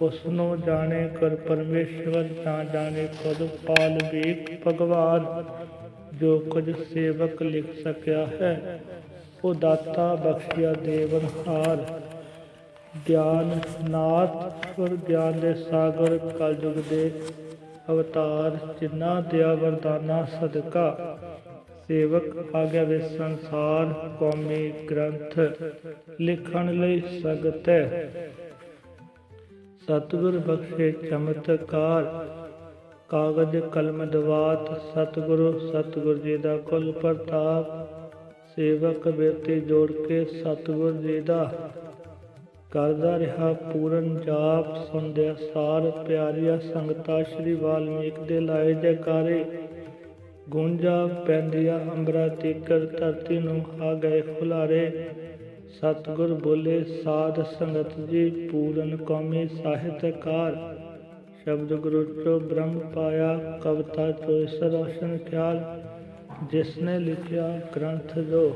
ਉਸ ਨੂੰ ਜਾਣੇ ਕਰ ਪਰਮੇਸ਼ਵਰ, ਨਾ ਜਾਣੇ ਖੁਦ ਪਾਲ ਵੀ ਭਗਵਾਨ। ਜੋ ਕੁਝ ਸੇਵਕ ਲਿਖ ਸਕਿਆ ਹੈ, ਉਹ ਦਾਤਾ ਬਖਸ਼ਿਆ ਦੇਵਨ ਹਾਰ। ਗਿਆਨ ਨਾਥ ਗੁਰ ਗਿਆਨ ਦੇ ਸਾਗਰ, ਕਲਯੁਗ ਦੇ ਅਵਤਾਰ, ਜਿਨ੍ਹਾਂ ਦਿਆ ਵਰਦਾਨਾ ਸਦਕਾ। ਸੇਵਕ ਆ ਵੇ ਸੰਸਾਰ ਕੌਮੀ ਗ੍ਰੰਥ ਲਿਖਣ ਲਈ ਸਗਤ ਹੈ। ਸਤਿਗੁਰ ਬਖਸ਼ੇ ਚਮਤਕਾਰ, ਕਾਗਜ਼ ਕਲਮ ਦਵਾਤ, ਸਤਿਗੁਰੂ, ਸਤਿਗੁਰ ਜੀ ਦਾ ਕੁਲ ਪ੍ਰਤਾਪ, ਸੇਵਕ ਬੇਤੀ ਜੋੜ ਕੇ ਸਤਿਗੁਰ ਜੀ ਦਾ ਕਰਦਾ ਰਿਹਾ ਪੂਰਨ ਜਾਪ, ਸੁਣਦਿਆ ਸਾਰ ਪਿਆਰੀਆ ਸੰਗਤਾ ਸ੍ਰੀ ਵਾਲਮੀਕ ਦੇ ਲਾਏ ਜੈਕਾਰੇ ਗੂੰਜਾ ਪੈਂਦੀਆਂ ਅੰਬਰਾ ਤੀਕਰ ਧਰਤੀ ਨੂੰ ਆ ਗਏ ਖੁਲਾਰੇ ਸਤਿਗੁਰ ਬੋਲੇ ਸਾਧ ਸੰਗਤ ਜੀ ਪੂਰਨ ਕੌਮੀ ਸਾਹਿਤਕਾਰ ਸ਼ਬਦ ਗੁਰੂ ਚੋ ਬ੍ਰਹਮ ਪਾਇਆ ਕਵਤਾ ਚੋ ਇਸ ਰੋਸ਼ਨ ਖਿਆਲ ਜਿਸ ਨੇ ਲਿਖਿਆ ਗ੍ਰੰਥ ਜੋ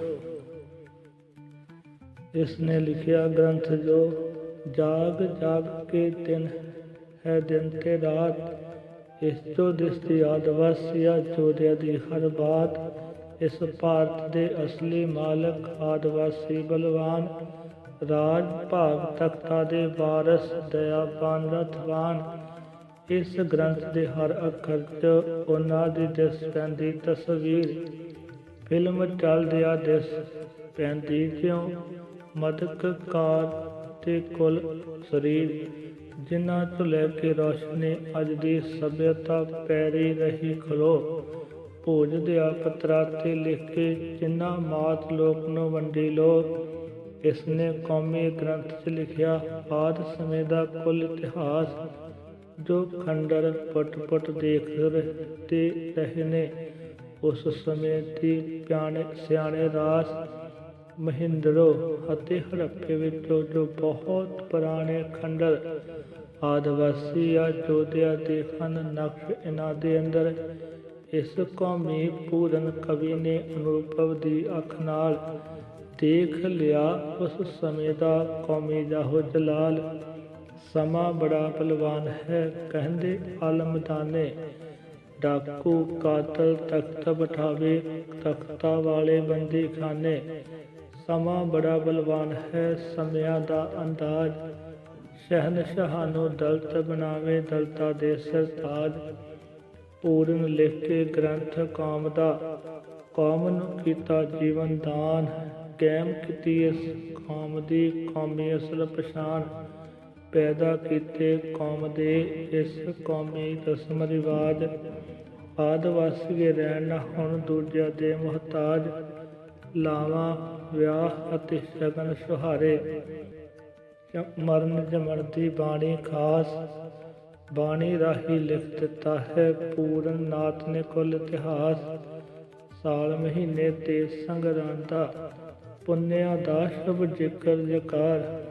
ਇਸ ਨੇ ਲਿਖਿਆ ਗ੍ਰੰਥ ਜੋ ਜਾਗ ਜਾਗ ਕੇ ਦਿਨ ਹੈ ਦਿਨ ਤੇ ਰਾਤ ਇਸ ਤੋਂ ਦਿਸਦੀ ਆਦਵਾਸੀਆ ਚੋਦਿਆ ਦੀ ਹਰ ਬਾਤ, ਇਸ ਭਾਰਤ ਦੇ ਅਸਲੀ ਮਾਲਕ ਆਦਿਵਾਸੀ ਬਲਵਾਨ, ਰਾਜ ਭਾਗ ਤਖਤਾ ਦੇ ਵਾਰਸ, ਦਇਆਵਾਨ, ਰਥਵਾਨ, ਇਸ ਗ੍ਰੰਥ ਦੇ ਹਰ ਅੱਖਰ 'ਚ ਉਹਨਾਂ ਦੀ ਦਿਸ ਪੈਂਦੀ ਤਸਵੀਰ। ਫਿਲਮ ਚੱਲਦਿਆ ਦਿਸ ਪੈਂਦੀ ਕਿਉਂ? ਮਦਕਕਾਰ ਤੇ ਕੁਲ ਸਰੀਰ। ਜਿਨ੍ਹਾਂ ਤੋਂ ਲੈ ਕੇ ਰੋਸ਼ਨੀ ਅੱਜ ਦੀ ਸਭਿਅਤਾ ਪੈਰੀ ਰਹੀ ਖਲੋ। ਭੋਜ ਦਿਆ ਪਤਰਾ ਤੇ ਲਿਖ ਕੇ ਜਿਨ੍ਹਾਂ ਮਾਤ ਲੋਕ ਨੂੰ ਵੰਡੀ ਲੋ ਇਸ ਨੇ ਕੌਮੀ ਗ੍ਰੰਥ 'ਚ ਲਿਖਿਆ, ਆਦ ਸਮੇਂ ਦਾ ਕੁੱਲ ਇਤਿਹਾਸ, ਜੋ ਖੰਡਰ ਪਟ ਪਟ ਦੇਖ ਤੇ ਰਹੇ ਨੇ। ਉਸ ਸਮੇਂ ਦੀ ਪਿਆਣੇ, ਸਿਆਣੇ ਰਾਸ ਮਹਿੰਦਰੋ, ਅਤੇ ਹੜੱਪੇ ਵਿੱਚੋਂ ਜੋ ਬਹੁਤ ਪੁਰਾਣੇ ਖੰਡਰ ਆਦਿਵਾਸੀ ਆ ਜੋਧਿਆ ਦੇ ਹਨ ਨਕਸ਼ ਇਹਨਾਂ ਦੇ ਅੰਦਰ, ਇਸ ਕੌਮੀ ਪੂਰਨ ਕਵੀ ਨੇ ਅਨੁਭਵ ਦੀ ਅੱਖ ਨਾਲ ਦੇਖ ਲਿਆ। ਉਸ ਸਮੇਂ ਦਾ ਕੌਮੀ ਜਾਹੋ ਜਲਾਲ ਸਮਾਂ ਬੜਾ ਬਲਵਾਨ ਹੈ, ਕਹਿੰਦੇ ਆਲਮਦਾਨੇ, ਡਾਕੂ ਕਾਤਲ ਤਖਤ ਬਿਠਾਵੇ, ਤਖਤਾ ਵਾਲੇ ਬੰਦੀ ਖਾਨੇ ਸਮਾਂ ਬੜਾ ਬਲਵਾਨ ਹੈ, ਸਮਿਆਂ ਦਾ ਅੰਦਾਜ਼। ਸ਼ਹਿਨਸ਼ਾਹ ਨੂੰ ਦਲਤ ਬਣਾਵੇ ਦਲਤਾ ਦੇ ਸਰਤਾਜ ਪੂਰਨ ਲਿਖ ਕੇ ਗ੍ਰੰਥ ਕੌਮ ਦਾ, ਕੌਮ ਨੂੰ ਕੀਤਾ ਜੀਵਨ ਦਾਨ। ਕੈਮ ਕੀਤੀ ਇਸ ਕੌਮ ਦੀ, ਕੌਮੀ ਅਸਲ ਪਛਾਣ। ਪੈਦਾ ਕੀਤੇ ਕੌਮ ਦੇ, ਇਸ ਕੌਮੀ ਰਸਮ ਰਿਵਾਜ ਆਦਿਵਾਸੀ ਰਹਿਣ ਹੁਣ ਦੂਜਿਆਂ ਦੇ ਮੁਹਤਾਜ। ਲਾਵਾਂ ਵਿਆਹ ਅਤੇ ਸ਼ਗਨ ਸੁਹਾਰੇ, ਜ- ਮਰਨ ਜਮਣ ਦੀ ਬਾਣੀ ਖਾਸ ਬਾਣੀ ਰਾਹੀ ਲਿਖ ਦਿੱਤਾ ਹੈ। ਪੂਰਨ ਨਾਥ ਨੇ ਕੁੱਲ ਇਤਿਹਾਸ ਸਾਲ ਮਹੀਨੇ ਤੇ ਸੰਗਰਾਂਦਾ, ਪੁੰਨਿਆ ਦਾ ਸ਼ਬ ਜ਼ਿਕਰ ਜਕਾਰ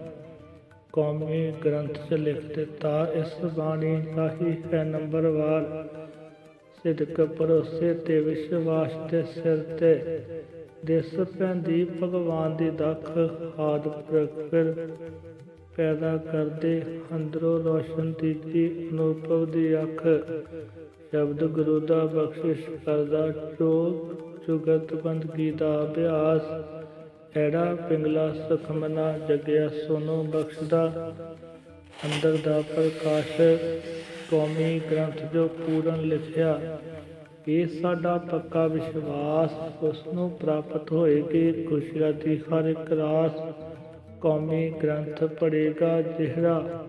ਕੌਮੀ ਗ੍ਰੰਥ 'ਚ ਲਿਖ ਦਿੱਤਾ। ਇਸ ਬਾਣੀ ਰਾਹੀ ਹੈ ਨੰਬਰਵਾਰ ਸਿਦਕ ਭਰੋਸੇ ਤੇ ਵਿਸ਼ਵਾਸ ਦੇ ਸਿਰ ਤੇ ਦਿਸ ਪੈਂਦੀ ਭਗਵਾਨ ਦੀ ਦਖ ਆਦ ਪ੍ਰਗਟ ਪੈਦਾ ਕਰਦੇ ਅੰਦਰੋਂ ਰੋਸ਼ਨ ਤੀਜੀ ਅਨੁਭਵ ਦੀ ਅੱਖ। ਸ਼ਬਦ ਗੁਰੂ ਦਾ ਬਖਸ਼ਿਸ਼ ਕਰਦਾ ਚੋਕ ਜੁਗਤ ਬੰਦਗੀ ਦਾ ਅਭਿਆਸ। ਐੜਾ ਪਿੰਗਲਾ ਸੁਖਮਨਾ ਜਗਿਆ, ਸੋਨੋ ਬਖਸ਼ਦਾ। ਅੰਦਰ ਦਾ ਪ੍ਰਕਾਸ਼ ਕੌਮੀ ਗ੍ਰੰਥ ਜੋ ਪੂਰਨ ਲਿਖਿਆ ਇਹ ਸਾਡਾ ਪੱਕਾ ਵਿਸ਼ਵਾਸ ਉਸ ਨੂੰ ਪ੍ਰਾਪਤ ਹੋਏਗੀ ਖੁਸ਼ੀਆਂ ਦੀ ਹਰ ਇੱਕ ਰਾਸ ਕੌਮੀ ਗ੍ਰੰਥ ਪੜੇਗਾ ਜਿਹੜਾ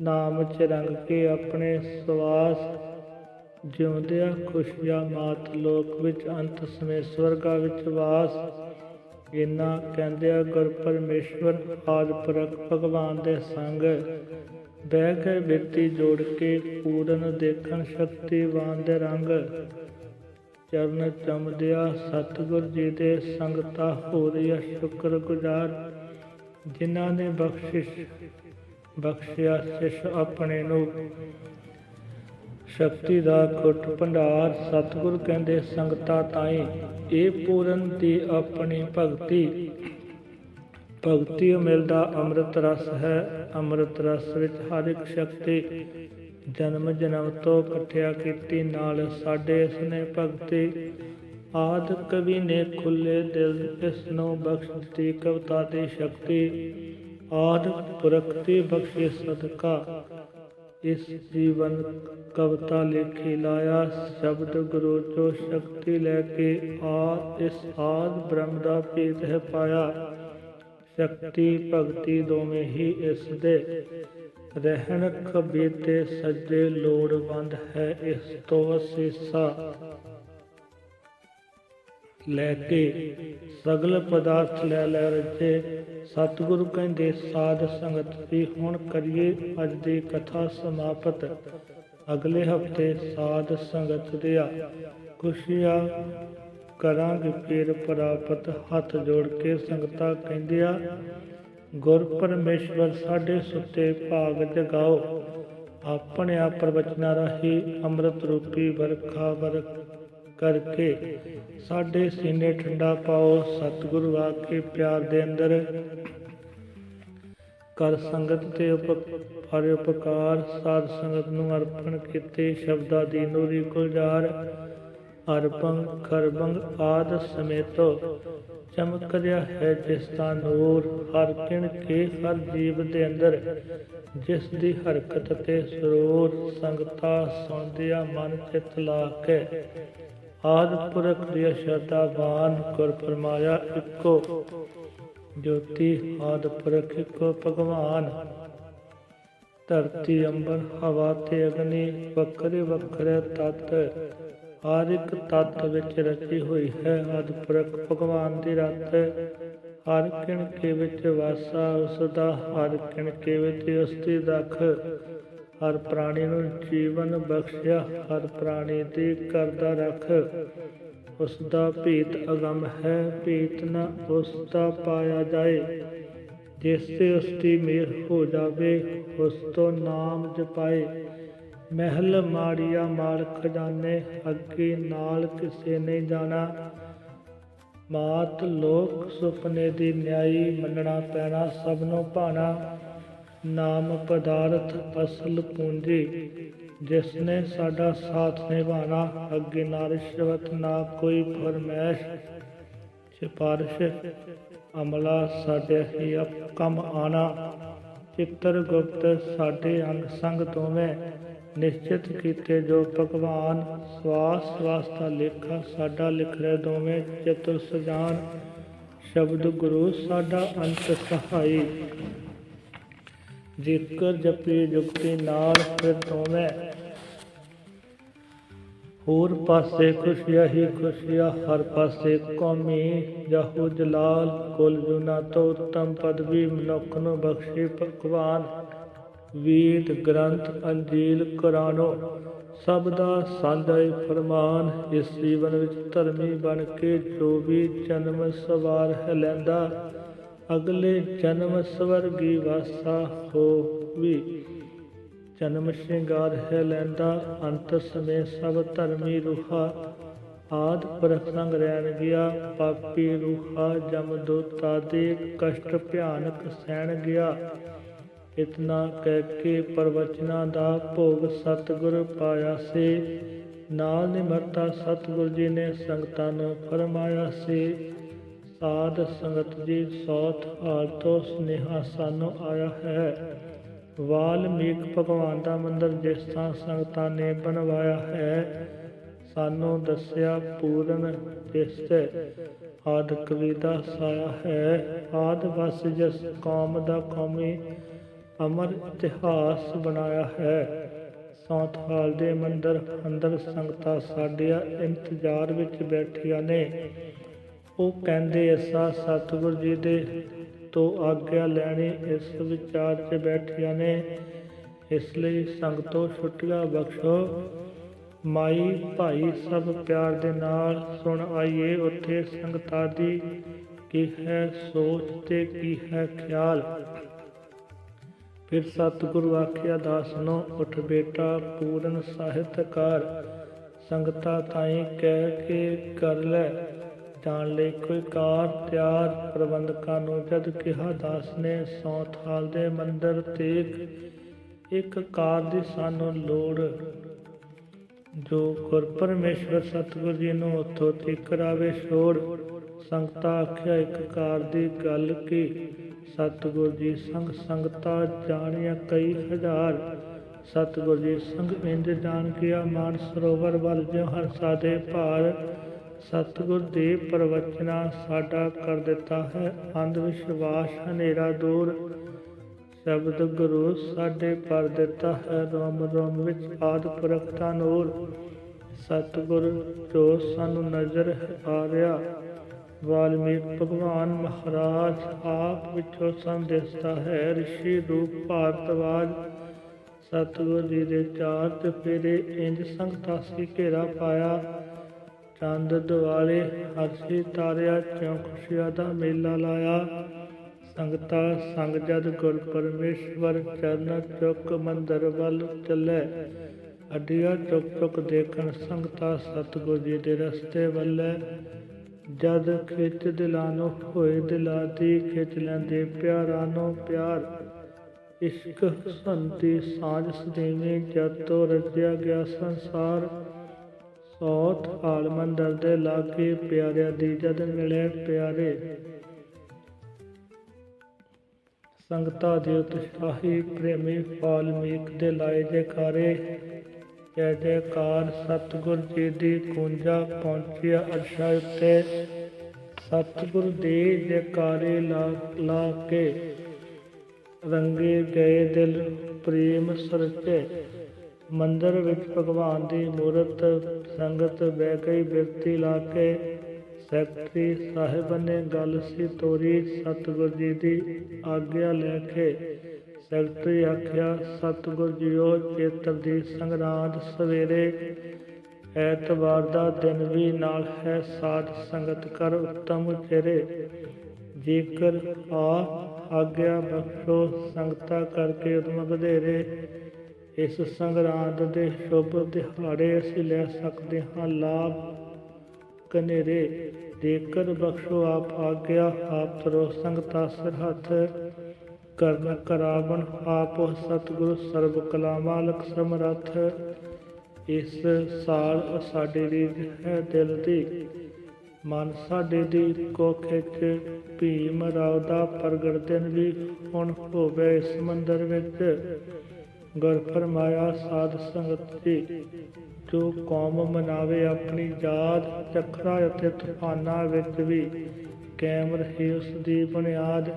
ਨਾਮ ਚ ਰੰਗ ਕੇ ਆਪਣੇ ਸਵਾਸ ਜਿਉਂਦਿਆਂ ਖੁਸ਼ੀਆਂ ਮਾਤ ਲੋਕ ਵਿੱਚ ਅੰਤ ਸਮੇਂ ਸਵਰਗਾ ਵਿੱਚ ਵਾਸ ਇਨਾ ਕਹਿੰਦਿਆਂ ਗੁਰ ਪਰਮੇਸ਼ਵਰ, ਆਦ ਪੁਰਖ ਭਗਵਾਨ ਦੇ ਸੰਗ ਬਹਿ ਕੇ ਬਿਰਤੀ ਜੋੜ ਕੇ ਪੂਰਨ ਦੇਖਣ ਸ਼ਕਤੀਵਾਨ ਦੇ ਰੰਗ। ਚਰਨ ਚਮਦਿਆ ਸਤਿਗੁਰ ਜੀ ਦੇ ਸੰਗਤਾ ਹੋ ਰਹੀ ਸ਼ੁਕਰ ਗੁਜ਼ਾਰ ਜਿਨ੍ਹਾਂ ਨੇ ਬਖਸ਼ਿਸ਼, ਬਖਸ਼ਿਆ ਸਿਸ਼ ਆਪਣੇ ਨੂੰ। ਸ਼ਕਤੀ ਦਾ ਕੁੱਟ ਭੰਡਾਰ ਸਤਿਗੁਰ ਕਹਿੰਦੇ ਸੰਗਤਾ ਤਾਈ, ਇਹ ਪੂਰਨ ਦੀ ਆਪਣੀ ਭਗਤੀ। ਭਗਤੀ ਮਿਲਦਾ ਅੰਮ੍ਰਿਤ ਰਸ ਹੈ। ਅੰਮ੍ਰਿਤ ਰਸ ਵਿੱਚ ਹਰ ਇੱਕ ਸ਼ਕਤੀ ਜਨਮ ਜਨਮ ਤੋਂ ਇਕੱਠਿਆ ਕੀਤੀ ਨਾਲ ਸਾਡੇ ਇਸ ਨੇ ਭਗਤੀ ਆਦ ਕਵੀ ਨੇ ਖੁੱਲੇ ਦਿਲ ਇਸ ਨੂੰ ਬਖਸ਼ ਦਿੱਤੀ ਕਵਤਾ ਦੀ ਸ਼ਕਤੀ ਆਦ ਪੁਰਖ ਬਖਸ਼ੇ ਸਦਕਾ। ਇਸ ਜੀਵਨ ਕਵਤਾ ਲਿਖੀ ਲਾਇਆ ਸ਼ਬਦ ਗੁਰੂ ਚੋ ਸ਼ਕਤੀ ਲੈ ਕੇ ਆ, ਇਸ ਆਦ ਬ੍ਰਹਮ ਦਾ ਭੇਦ ਹੈ ਪਾਇਆ। ਸ਼ਕਤੀ ਭਗਤੀ ਦੋਵੇਂ ਹੀ ਇਸ ਦੇ। ਰਹਿਣ ਖੱਬੇ ਤੇ ਸੱਜੇ ਲੋੜਵੰਦ ਹੈ ਇਸ ਤੋਂ ਅਸੀਸਾ। ਲੈ ਕੇ ਸਗਲ ਪਦਾਰਥ ਲੈ ਲੈ ਰਚੇ ਸਤਿਗੁਰੂ ਕਹਿੰਦੇ, ਸਾਧ ਸੰਗਤ ਵੀ ਹੁਣ ਕਰੀਏ ਅੱਜ ਦੀ ਕਥਾ ਸਮਾਪਤ। ਅਗਲੇ ਹਫ਼ਤੇ ਸਾਧ ਸੰਗਤ ਦਿਆ। ਖੁਸ਼ੀਆਂ ਕਰਾਂਗੇ ਪੀਰ ਪ੍ਰਾਪਤ ਹੱਥ ਜੋੜ ਕੇ ਸੰਗਤਾਂ ਕਹਿੰਦਿਆ, ਗੁਰ ਪਰਮੇਸ਼ਵਰ ਸਾਡੇ ਸੁੱਤੇ ਭਾਗ ਜਗਾਓ। ਆਪਣੇ ਆਪ ਪ੍ਰਵਚਨਾਂ ਰਾਹੀਂ ਅੰਮ੍ਰਿਤ ਰੂਪੀ ਵਰਖਾ ਵਰਖ ਕਰਕੇ ਸਾਡੇ ਸੀਨੇ ਠੰਡਾ ਪਾਓ। ਸਤਿਗੁਰੂ ਕੇ ਪਿਆਰ ਦੇ ਅੰਦਰ ਕਰ ਸੰਗਤ ਤੇ ਉਪਕਾਰ ਉਪਕਾਰ। ਸਾਧ ਸੰਗਤ ਨੂੰ ਅਰਪਣ ਕੀਤੇ ਸ਼ਬਦਾਂ ਦੀ ਨੂਰੀ ਗੁਲਜ਼ਾਰ। ਅਰਪੰ, ਖਰਬੰਗ ਆਦ ਸਮੇਤੋ ਚਮਕ ਰਿਹਾ ਹੈ ਜਿਸ ਦਾ ਨੂਰ ਹਰ ਕਿਣ ਕੇ ਹਰ ਜੀਵ ਦੇ ਅੰਦਰ, ਜਿਸ ਦੀ ਹਰਕਤ ਤੇ ਸਰੂਰ ਸੰਗਤਾ ਸੁਣਦਿਆ ਮਨ ਚਿਤ ਲਾ ਕੇ ਆਦ ਪੁਰਖ ਦੀ ਸ਼ਰਧਾਵਾਨ ਗੁਰ ਫਰਮਾਇਆ, ਇੱਕੋ ਜੋਤੀ ਆਦ ਪੁਰਖ, ਇੱਕੋ ਭਗਵਾਨ। ਧਰਤੀ ਅੰਬਰ ਹਵਾ ਤੇ ਅਗਨੀ, ਵੱਖਰੇ ਵੱਖਰੇ ਤਤ ਹਰ ਇੱਕ ਤਤ ਵਿੱਚ ਰਚੀ ਹੋਈ ਹੈ। ਆਦ ਪੁਰਖ ਭਗਵਾਨ ਦੀ ਰਤ ਹਰ ਕਿਣਕੇ ਵਿੱਚ ਵਾਸਾ ਉਸ ਦਾ ਹਰ ਕਿਣਕੇ ਵਿੱਚ ਉਸਤੀ ਦਖ। ਹਰ ਪ੍ਰਾਣੀ ਨੂੰ ਜੀਵਨ ਬਖਸ਼ਿਆ, ਹਰ ਪ੍ਰਾਣੀ ਦੀ ਕਰਦਾ ਰੱਖ। ਉਸ ਦਾ ਭੀਤ ਅਗੰਮ ਹੈ, ਭੀਤ ਨਾ ਉਸ ਦਾ ਪਾਇਆ ਜਾਏ। ਜਿਸ ਤੇ ਉਸ ਦੀ ਮੇਰ ਹੋ ਜਾਵੇ, ਉਸ ਤੋਂ ਨਾਮ ਜਪਾਏ। ਮਹਿਲ ਮਾੜੀਆ ਮਾਲ ਖਜ਼ਾਨੇ ਅੱਗੇ ਨਾਲ ਕਿਸੇ ਨੇ ਜਾਣਾ। ਮਾਤ ਲੋਕ ਸੁਪਨੇ ਦੀ ਨਿਆਈ ਮੰਨਣਾ ਪੈਣਾ ਸਭ ਨੂੰ ਭਾਣਾ ਨਾਮ ਪਦਾਰਥ ਅਸਲ ਪੂੰਜੀ। ਜਿਸ ਨੇ ਸਾਡਾ ਸਾਥ ਨਿਭਾਣਾ, ਅੱਗੇ ਨਾ ਰਿਸ਼ਵਤ ਨਾ ਕੋਈ ਫਰਮੈਸ਼ ਸਿਫਾਰਿਸ਼, ਅਮਲਾ ਸਾਡੇ ਹੀ ਕੰਮ ਆਣਾ। ਚਿੱਤਰ ਗੁਪਤ ਸਾਡੇ ਅੰਗ ਸੰਗ ਦੋਵੇਂ। ਨਿਸ਼ਚਿਤ ਕੀਤੇ ਜੋ ਭਗਵਾਨ ਸਵਾਸ ਸਵਾਸ ਲੇਖਾ ਸਾਡਾ ਲਿਖ ਰਹੇ ਦੋਵੇਂ ਚਤੁਰ ਸਜਾਨ, ਸ਼ਬਦ ਗੁਰੂ ਸਾਡਾ ਅੰਤ ਸਹਾਈ। ਜੇਕਰ ਜਪੀ ਜੁਗਤੀ ਨਾਲ ਫਿਰ ਦੋਵੇਂ ਹੋਰ ਪਾਸੇ ਖੁਸ਼ੀਆਂ ਹੀ ਖੁਸ਼ੀਆਂ ਹਰ ਪਾਸੇ ਕੌਮੀ ਜਾਹੂ ਜਲਾਲ, ਕੁਲ ਜੁਨਾ ਤੋਂ ਉੱਤਮ ਪਦਵੀ ਮਨੁੱਖ ਨੂੰ ਬਖਸ਼ੇ ਭਗਵਾਨ। ਵੇਦ ਗ੍ਰੰਥ ਅੰਜੀਲ ਕੁਰਾਨੋ ਸਭ ਦਾ ਸਾਂਝਾ ਫਰਮਾਨ, ਇਸ ਜੀਵਨ ਵਿੱਚ ਧਰਮੀ ਬਣ ਕੇ ਜੋ ਵੀ ਜਨਮ ਸਵਾਰ ਹੈ ਲੈਂਦਾ, ਅਗਲੇ ਜਨਮ ਸਵਰਗੀ ਵਾਸਾ ਹੋ ਵੀ ਜਨਮ ਸ਼ਿੰਗਾਰ ਹੈ ਲੈਂਦਾ, ਅੰਤ ਸਮੇਂ ਸਭ ਧਰਮੀ ਰੂਹਾ ਆਦ ਪ੍ਰਸੰਗ ਰਹਿਣ ਗਿਆ, ਪਾਪੀ ਰੂਹਾ ਜਮ ਦੋਤਾ ਦੇ ਕਸ਼ਟ ਭਿਆਨਕ ਸਹਿਣ ਗਿਆ। ਇਤਨਾ ਕਹਿ ਕੇ ਪ੍ਰਵਚਨਾਂ ਦਾ ਭੋਗ ਸਤਿਗੁਰ ਪਾਇਆ ਸੇ। ਨਾਲ ਨਿਮਰਤਾ ਸਤਿਗੁਰ ਜੀ ਨੇ ਸੰਗਤਾਂ ਨੂੰ ਫਰਮਾਇਆ ਸੀ। ਸਾਧ ਸੰਗਤ ਜੀ ਸੌਥ ਹਾਲ ਤੋਂ ਸਨੇਹਾ ਸਾਨੂੰ ਆਇਆ ਹੈ। ਵਾਲਮੀਕ ਭਗਵਾਨ ਦਾ ਮੰਦਰ ਜਿਸ ਥਾਂ ਸੰਗਤਾਂ ਨੇ ਬਣਵਾਇਆ ਹੈ, ਸਾਨੂੰ ਦੱਸਿਆ ਪੂਰਨ ਜਿਸ ਤੇ ਆਦ ਕਵੀ ਸਾਇਆ ਹੈ। ਆਦ ਵਸ ਜਿਸ ਕੌਮ ਦਾ ਕੌਮੀ ਅਮਰ ਇਤਿਹਾਸ ਬਣਾਇਆ ਹੈ। ਸੌਂਥਾਲ ਦੇ ਮੰਦਰ ਅੰਦਰ ਸੰਗਤਾਂ ਸਾਡਿਆਂ ਇੰਤਜ਼ਾਰ ਵਿੱਚ ਬੈਠੀਆਂ ਨੇ। ਉਹ ਕਹਿੰਦੇ, ਅਸਾਂ ਸਤਿਗੁਰ ਜੀ ਦੇ ਤੋਂ ਆਗਿਆ ਲੈਣੀ ਇਸ ਵਿਚਾਰ 'ਚ ਬੈਠੀਆਂ ਨੇ। ਇਸ ਲਈ ਸੰਗਤੋਂ ਛੁੱਟੀਆਂ ਬਖਸ਼ੋ। ਮਾਈ ਭਾਈ ਸਭ ਪਿਆਰ ਦੇ ਨਾਲ ਸੁਣ ਆਈਏ ਉੱਥੇ ਸੰਗਤਾਂ ਦੀ ਕੀ ਹੈ ਸੋਚ ਤੇ ਕੀ ਹੈ ਖਿਆਲ। ਫਿਰ ਸਤਿਗੁਰੂ ਆਖਿਆ, ਦਾਸ ਨੂੰ ਉਠ ਬੇਟਾ, ਪੂਰਨ ਸਾਹਿਤਕਾਰ, ਸੰਗਤਾ ਤਾਈ ਕਹਿ ਕੇ ਕਰ ਲੈ। ਜਾਣ ਲਈ ਕੋਈ ਕਾਰ ਤਿਆਰ, ਪ੍ਰਬੰਧਕਾਂ ਨੂੰ ਜਦ ਕਿਹਾ, ਦਾਸ ਨੇ ਸੌਥਾਲ ਦੇ ਮੰਦਰ ਤੇ ਇੱਕ ਕਾਰ ਦੀ ਸਾਨੂੰ ਲੋੜ। ਜੋ ਗੁਰ ਪਰਮੇਸ਼ਵਰ ਸਤਿਗੁਰ ਜੀ ਨੂੰ ਉਥੋਂ ਤੀਕ ਕਰਾਵੇ ਛੋੜ। ਸੰਗਤਾ ਆਖਿਆ, ਇੱਕ ਕਾਰ ਦੀ ਗੱਲ ਕੀ? ਸਤਿਗੁਰ ਜੀ ਸੰਗ ਸੰਗਤਾ ਜਾਣਿਆ ਕਈ ਹਜ਼ਾਰ। ਸਤਿਗੁਰ ਜੀ ਸੰਗ ਇੰਜ ਜਾਣ ਗਿਆ ਮਾਨ ਸਰੋਵਰ ਵੱਲ ਜਿਉ ਹਰਸਾ ਦੇ ਭਾਰ। ਸਤਿਗੁਰ ਦੇ ਪ੍ਰਵਚਨਾ ਸਾਡਾ ਕਰ ਦਿੱਤਾ ਹੈ ਅੰਧ ਵਿਸ਼ਵਾਸ ਹਨੇਰਾ ਦੂਰ। ਸ਼ਬਦ ਗੁਰੂ ਸਾਡੇ ਪਰ ਦਿੱਤਾ ਹੈ ਰੋਮ ਰੋਮ ਵਿੱਚ ਆਦ ਪੁਰਖ ਨੂਰ। ਸਤਿਗੁਰ ਜੋ ਸਾਨੂੰ ਨਜ਼ਰ ਆ ਰਿਹਾ ਵਾਲਮੀਕ ਭਗਵਾਨ ਮਹਾਰਾਜ ਆਪ ਵਿੱਚੋਂ ਸੰਦੇਸ਼ਤਾ ਹੈ ઋષਿ ਰੂਪ ਭਾਰਤਵਾਜ ਸਤਿਗੁਰ ਜੀ ਦੇ ਚਾਰ ਚਫੇਰੇ ਇੰਜ ਸੰਗਤਾ ਸੀ ਘੇਰਾ ਪਾਇਆ। ਚੰਦ ਦੁਆਲੇ ਹਰਸ਼ੀ ਤਾਰਿਆ ਚੌਂ ਖੁਸ਼ੀਆਂ ਦਾ ਮੇਲਾ ਲਾਇਆ। ਸੰਗਤਾ ਸੰਗ ਜਦ ਗੁਰ ਪਰਮੇਸ਼ਵਰ ਚਰਨ ਚੁੱਕ ਮੰਦਰ ਵੱਲ ਚੱਲੇ। ਅੱਡੀਆਂ ਚੁੱਕ ਚੁੱਕ ਦੇਖਣ ਸੰਗਤਾ ਸਤਿਗੁਰ ਜੀ ਦੇ ਰਸਤੇ ਵੱਲੇ। ਜਦ ਖਿੱਚ ਦਿਲਾਂ ਹੋਏ ਦਿਲਾਂ ਖਿੱਚ ਲੈਂਦੇ ਪਿਆਰਾਂ ਪਿਆਰ। ਇਸ਼ਕ ਸੰਤੀ ਸਾਜ ਸਦੇਵੇਂ ਜਦ ਤੋਂ ਰਚਿਆ ਗਿਆ ਸੰਸਾਰ। ਸੌਤ ਹਾਲ ਦੇ ਲਾਗੇ, ਪਿਆਰਿਆਂ ਦੀ ਜਦ ਮਿਲੇ ਪਿਆਰੇ। ਸੰਗਤਾ ਦੇ ਉਤਸ਼ਾਹੀ, ਪ੍ਰੇਮੀ ਵਾਲਮੀਕ ਦੇ ਲਾਏ ਜੈਕਾਰੇ। ਜੈ ਜੈਕਾਰ, ਸਤਿਗੁਰ ਜੀ ਦੀ ਕੁੰਜਾ ਪਹੁੰਚਿਆ ਅਰਸ਼ਾ ਉੱਤੇ। ਸਤਿਗੁਰ ਦੇ ਜੈਕਾਰੇ ਲਾ ਲਾ ਕੇ ਰੰਗੇ ਗਏ ਦਿਲ, ਪ੍ਰੇਮ ਸਰਚੇ ਮੰਦਰ ਵਿੱਚ ਭਗਵਾਨ ਦੀ ਮੂਰਤ, ਸੰਗਤ ਬਹਿ ਗਈ, ਬਿਰਤੀ ਲਾ ਕੇ। ਸੈਕਟਰੀ ਸਾਹਿਬ ਨੇ ਗੱਲ ਸੀ ਤੋਰੀ, ਸਤਿਗੁਰ ਜੀ ਦੀ ਆਗਿਆ ਲੈ ਕੇ। ਸੈਕਟਰੀ ਆਖਿਆ, ਸਤਿਗੁਰ ਜੀਓ ਚੇਤਰ ਦੀ ਸੰਗਰਾਂਦ ਸਵੇਰੇ। ਐਤਵਾਰ ਦਾ ਦਿਨ ਵੀ ਨਾਲ ਹੈ, ਸਾਧ ਸੰਗਤ ਕਰ ਉੱਤਮ ਚਿਹਰੇ। ਜੇਕਰ ਆ ਆਗਿਆ ਬਖਸ਼ੋ, ਸੰਗਤਾ ਕਰਕੇ ਉਤਮ ਵਧੇਰੇ। ਇਸ ਸੰਗਰਾਂਦ ਦੇ ਸ਼ੁਭ ਦਿਹਾੜੇ ਅਸੀਂ ਲੈ ਸਕਦੇ ਹਾਂ ਲਾਭ ਕਨੇਰੇ ਜੇਕਰ ਬਖਸ਼ੋ ਆਪ ਆਗਿਆ, ਆਪ ਤਰੋ ਸੰਗਤਾ ਸਰਹੱਥ ਕਰਨ ਕਰਾਵਣ ਆਪ ਸਤਿਗੁਰੂ ਸਰਬ ਕਲਾਮਾ ਮਾਲਕ ਸਮਰੱਥ। ਇਸ ਸਾਲ ਸਾਡੇ ਦੀ ਹੈ ਦਿਲ ਦੀ। ਮਨ ਸਾਡੇ ਦੀ ਕੋ ਖਿੱਚ। ਭੀਮ ਰਾਵ ਦਾ ਪ੍ਰਗਟ ਦਿਨ ਵੀ ਹੁਣ ਹੋਵੇ ਇਸ ਮੰਦਰ ਵਿੱਚ। ਗੁਰ ਫਰਮਾਇਆ, ਸਾਧ ਸੰਗਤ ਜੀ, ਜੋ ਕੌਮ ਮਨਾਵੇ ਆਪਣੀ ਜਾਤ ਚੱਕਰਾਂ ਅਤੇ ਤੂਫਾਨਾਂ ਵਿੱਚ ਵੀ ਕਾਇਮ ਰਹੇ ਉਸ ਦੀ ਬੁਨਿਆਦ।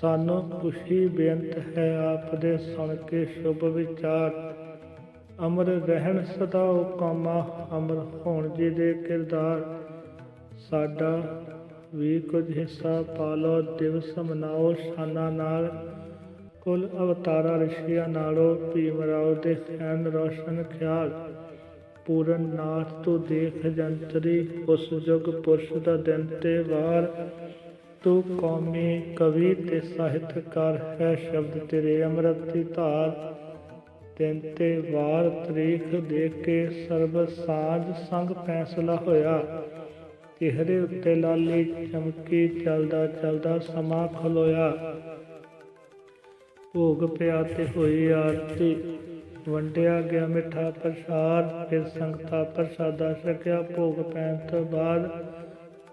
ਸਾਨੂੰ ਖੁਸ਼ੀ, ਬੇਅੰਤ ਹੈ ਆਪ ਦੇ ਸੁਣ ਕੇ ਸ਼ੁਭ ਵਿਚਾਰ। ਅਮਰ ਰਹਿਣ ਸਦਾ ਉਹ ਕਾਮਾ, ਅਮਰ ਹੋਣ ਜੀ ਦੇ ਕਿਰਦਾਰ। ਸਾਡਾ ਵੀ ਕੁਝ ਹਿੱਸਾ ਪਾਲੋ ਦਿਵਸ ਮਨਾਓ ਸ਼ਾਨਾ ਨਾਲ। ਕੁਲ ਅਵਤਾਰਾ ਰਿਸ਼ੀਆਂ ਨਾਲੋਂ ਭੀਮ ਰਾਓ ਦੇ ਖੈਨ ਰੋਸ਼ਨ ਖਿਆਲ। ਪੂਰਨ ਨਾਥ ਤੋਂ ਦੇਖ ਜੰਤਰੀ, ਉਸ ਜੁਗ ਪੁਰਸ਼ ਦਾ ਦਿਨ ਤੇ ਵਾਰ। ਤੂੰ ਕੌਮੀ ਕਵੀ ਤੇ ਸਾਹਿਤਕਾਰ ਹੈ ਸ਼ਬਦ ਤੇਰੇ ਅੰਮ੍ਰਿਤ ਦੀ ਧਾਰ। ਦਿਨ ਤੇ ਵਾਰ ਤਰੀਖ ਦੇਖ ਕੇ ਸਰਬ ਸਾਜ ਸੰਗ ਫੈਸਲਾ ਹੋਇਆ। ਚਿਹਰੇ ਉੱਤੇ ਲਾਲੀ ਚਮਕੀ ਚਲਦਾ ਚਲਦਾ ਸਮਾਂ ਖਲੋਇਆ। ਭੋਗ ਪਿਆ ਤੇ ਹੋਈ ਆਰਤੀ, ਵੰਡਿਆ ਗਿਆ ਮਿੱਠਾ ਪ੍ਰਸ਼ਾਦ, ਫਿਰ ਸੰਗਤਾ ਪ੍ਰਸ਼ਾਦਾ ਛਕਿਆ, ਭੋਗ ਪੈਣ ਤੋਂ ਬਾਅਦ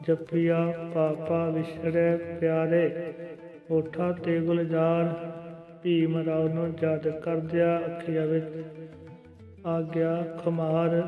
ਜਪਿਆ, ਪਾਪਾ ਵਿਛੜੇ ਪਿਆਰੇ, ਓਠਾ ਤੇ ਗੁਲਜ਼ਾਰ, ਭੀਮ ਰਾਵ ਨੂੰ ਯਾਦ ਕਰਦਿਆ ਅੱਖੀਆਂ ਵਿੱਚ ਆ ਗਿਆ ਖਮਾਰ।